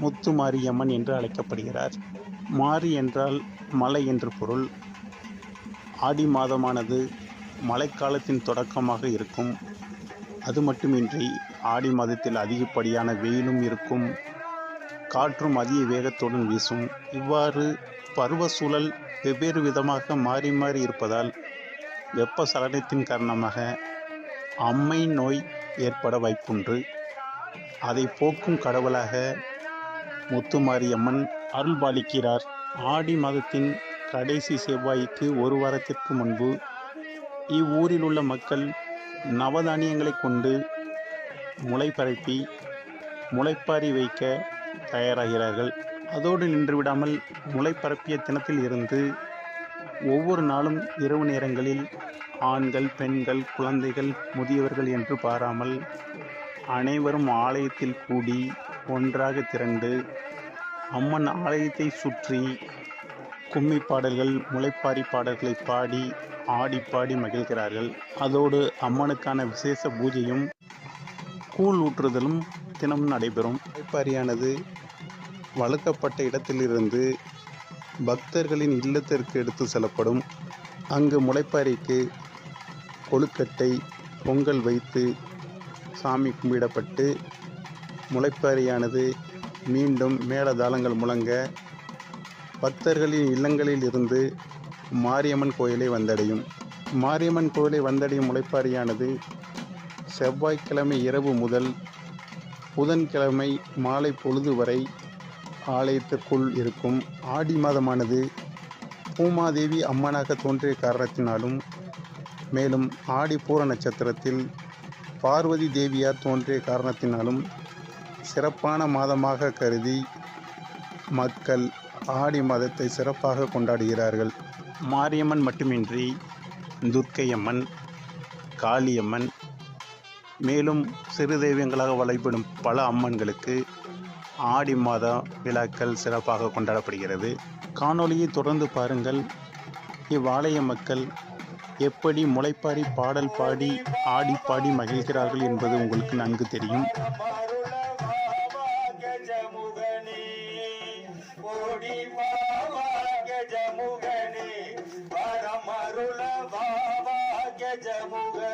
முத்து மாரியம்மன் என்று அழைக்கப்படுகிறார். மாரி என்றால் மலை என்று பொருள். ஆடி மாதமானது மழைக்காலத்தின் தொடக்கமாக இருக்கும். அது மட்டுமின்றி ஆடி மாதத்தில் அதிகப்படியான வெயிலும் இருக்கும். காற்றும் அதிக வேகத்துடன் வீசும். இவ்வாறு பருவ சூழல் வெவ்வேறு விதமாக மாறி மாறி இருப்பதால் வெப்ப சலனத்தின் காரணமாக அம்மை நோய் ஏற்பட வாய்ப்புண்டு. அதை போக்கும் கடவுளாக முத்துமாரியம்மன் அருள்பாலிக்கிறார். ஆடி மாதத்தின் கடைசி செவ்வாய்க்கு ஒரு வாரத்திற்கு முன்பு இவ்வூரில் உள்ள மக்கள் நவதானியங்களை கொண்டு முளை பரப்பி முளைப்பாரி வைக்க தயாராகிறார்கள். அதோடு நின்றுவிடாமல் முளை பரப்பிய தினத்தில் இருந்து ஒவ்வொரு நாளும் இரவு நேரங்களில் ஆண்கள் பெண்கள் குழந்தைகள் முதியவர்கள் என்று பாராமல் அனைவரும் ஆலயத்தில் கூடி ஒன்றாக திரண்டு அம்மன் ஆலயத்தை சுற்றி கும்மி பாடல்கள் முளைப்பாரி பாடல்களை பாடி ஆடி பாடி மகிழ்கிறார்கள். அதோடு அம்மனுக்கான விசேஷ பூஜையும் கூழ் ஊற்றுதலும் தினமும் நடைபெறும். முளைப்பாரியானது வளர்க்கப்பட்ட இடத்திலிருந்து பக்தர்களின் இல்லத்திற்கு எடுத்து செல்லப்படும். அங்கு முளைப்பாரிக்கு கொழுக்கட்டை பொங்கல் வைத்து சாமி கும்பிடப்பட்டு முளைப்பாரியானது மீண்டும் மேலதாளங்கள் முழங்க பக்தர்களின் இல்லங்களில் இருந்து மாரியம்மன் கோயிலை வந்தடையும். மாரியம்மன் கோயிலை வந்தடையும் முளைப்பாரியானது செவ்வாய்க்கிழமை இரவு முதல் புதன்கிழமை மாலை பொழுது வரை ஆலயத்திற்குள் இருக்கும். ஆடி மாதமானது பூமாதேவி அம்மனாக தோன்றிய காரணத்தினாலும் மேலும் ஆடி பூர நட்சத்திரத்தில் பார்வதி தேவியார் தோன்றிய காரணத்தினாலும் சிறப்பான மாதமாக கருதி மக்கள் ஆடி மாதத்தை சிறப்பாக கொண்டாடுகிறார்கள். மாரியம்மன் மட்டுமின்றி துர்க்கையம்மன் காளியம்மன் மேலும் சிறு தெய்வங்களாக வழிபடும் பல அம்மன்களுக்கு ஆடி மாத விழாக்கள் சிறப்பாக கொண்டாடப்படுகிறது. காணொளியை தொடர்ந்து பாருங்கள். இவ்வாலய மக்கள் எப்படி முளைப்பாரி பாடல் பாடி ஆடி பாடி மகிழ்கிறார்கள் என்பது உங்களுக்கு நன்கு தெரியும். கொடி பாபா கஜமுகனே வரமருள பாபா கஜமுகனே